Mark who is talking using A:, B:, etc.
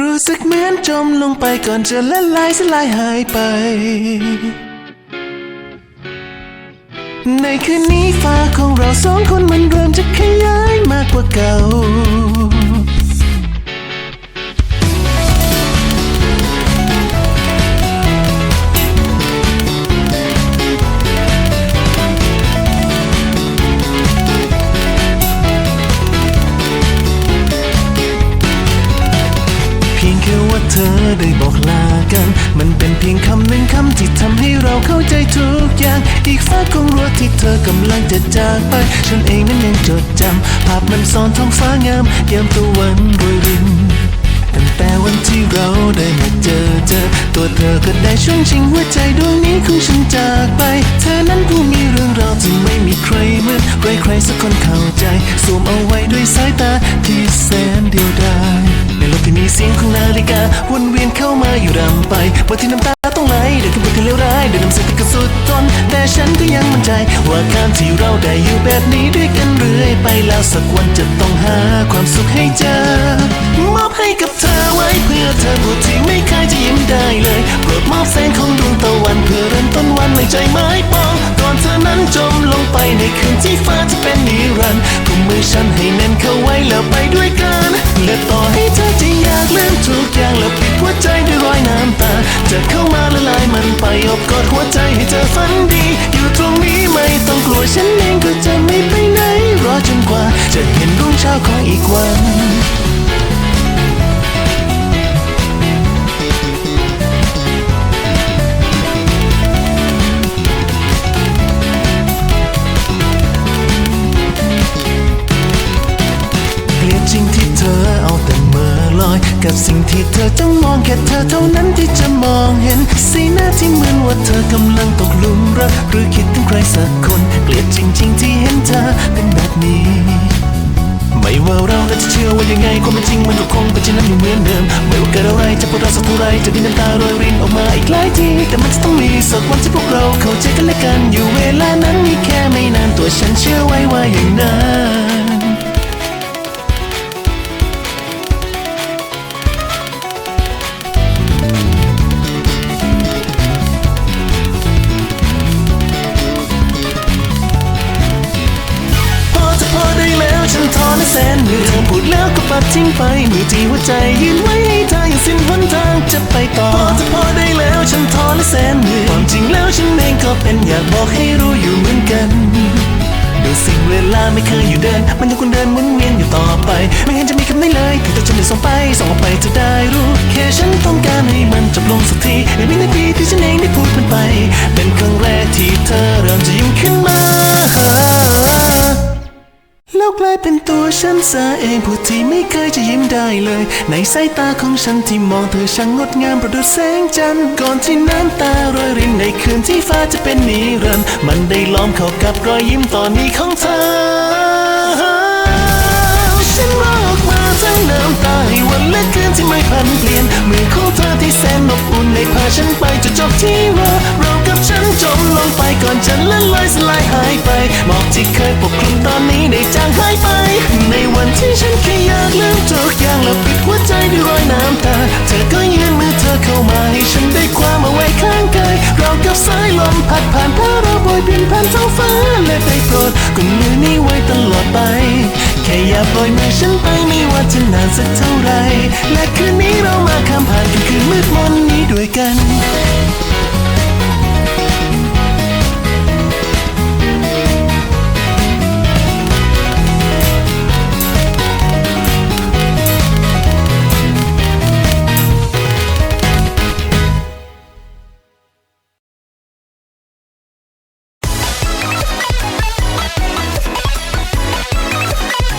A: รู้สึกเหมือนจมลงไปก่อนจะละลายสลายหายไป ในคืนนี้ฟ้าของเราสองคนมันเริ่มจะขยายมากกว่าเก่า อได้บอกลากัน มันเป็นเพียงคำหนึ่งคำที่ทำให้เราเข้าใจทุกอย่าง อีกฟ้าของรั้วที่เธอกำลังจะจากไป ฉันเองนั้นยังจดจำภาพมันซ้อนท้องฟ้างามยามตะวันโรยรินตั้งแต่วันที่เราได้มาเจอเจอ ตัวเธอก็ได้ช่วงชิงหัวใจดวงนี้ของฉันจากไป เธอนั้นผู้มีเรื่องราวที่ไม่มีใครเหมือนใครใครสักคนเขา วนเวียนเข้ามาอยู่รำไปวันที่น้ำตาต้องไหลเดินขึ้นบนที่เลวร้ายเด้วยน้ำเสียงที่กสุดทนแต่ฉันก็ยังมั่นใจ ว่าการที่เราได้อยู่แบบนี้ด้วยกันเรื่อยไปแล้วสักวันจะต้องหาความสุขให้เจอ มอบให้กับเธอไว้เพื่อเธอผู้ที่ไม่เคยจะยิ้มได้เลยโปรดมอบแสงของดวงตะวันเพื่อเริ่มต้นวันในใจไม้ปองก่อนเธอนั้นจมลงไปในคืนที่ฟ้าจะเป็นนิรันดร์กุมมือฉันให้แน่นเข้าไว้แล้วไปด้วยกันและต่อให้เธอจะอยากลืมทุกอย่าง แล้วปิดหัวใจด้วยรอยน้ำตา จะเข้ามาละลายมัน สิ่งที่เธอจ้องมองแค่เธอเท่านั้นที่จะมองเห็น สีหน้าที่เหมือนว่าเธอกำลังตกหลุมรัก หรือคิดถึงใครสักคน เกลียดจริง ๆ ที่เห็นเธอเป็นแบบนี้ ไม่ว่าเราจะเชื่อว่ายังไงความเป็นจริงมันก็คงเป็นเช่นนั้นอยู่เหมือนเดิม ไม่ว่าเกิดอะไรจะปวดร้าวสักเท่าไรจะมีน้ำตาโรยรินออกมาอีกหลายทีแต่มันจะต้องมีสักวันที่พวกเราเข้าใจกันและกันอยู่เวลานั้นมีแค่ไม่นานตัวฉันเชื่อไว้ว่าอย่างนั้น ปัดทิ้งไปมือที่หัวใจยืนไว้ให้เธออย่าสิ้นหนทางจะไปต่อพอจะพอได้แล้วฉันท้อและแสนเหนื่อยความจริงแล้วฉันเองก็เป็นอยากบอกให้รู้อยู่เหมือนกันโดูสิ่งเวลาไม่เคยอยู่เดิน มันยังคงเดินหมุนเวียนอยู่ต่อไป ไม่เห็นจะมีคำไหนเลยที่ตัวฉันได้ส่งไปส่งออกไปจะได้รู้ แค่ฉันต้องการให้มันจบลงสักทีในวินาทีที่ฉันเองได้พูดมันไป เป็นครั้งแรก ตัวฉันซะเองผู้ที่ไม่เคยจะยิ้มได้เลย ในสายตาของฉันที่มองเธอช่างงดงามประดุจแสงจันทร์ก่อนที่น้ำตาโรยรินในคืนที่ฟ้าจะเป็นนิรันดร์มันได้ล้อมเข้ากับรอยยิ้มตอนนี้ของเธอ ฉันรอออกมาทั้งน้ำตาให้วันและคืนที่ไม่พันเปลี่ยนมือของเธอที่แสนอบอุ่นได้พาฉันไปจุดจบที่รอเรากับฉันจมลงไปก่อนจะละล หายไปหมอกที่เคยปกคลุมตอนนี้ได้จางหายไป ในวันที่ฉันแค่อยากลืมทุกอย่างแล้วปิดหัวใจด้วยรอยน้ำตา เธอก็ยื่นมือเธอเข้ามาให้ฉันได้ความเอาไว้ข้างกายเรากับสายลมพัดผ่านพาเราโบยบินผ่านท้องฟ้าและได้โปรดกุมมือนี้ไว้ตลอดไป แค่อย่าปล่อยมือฉันไปไม่ว่าจะนานสักเท่าไร และคืนนี้เรามา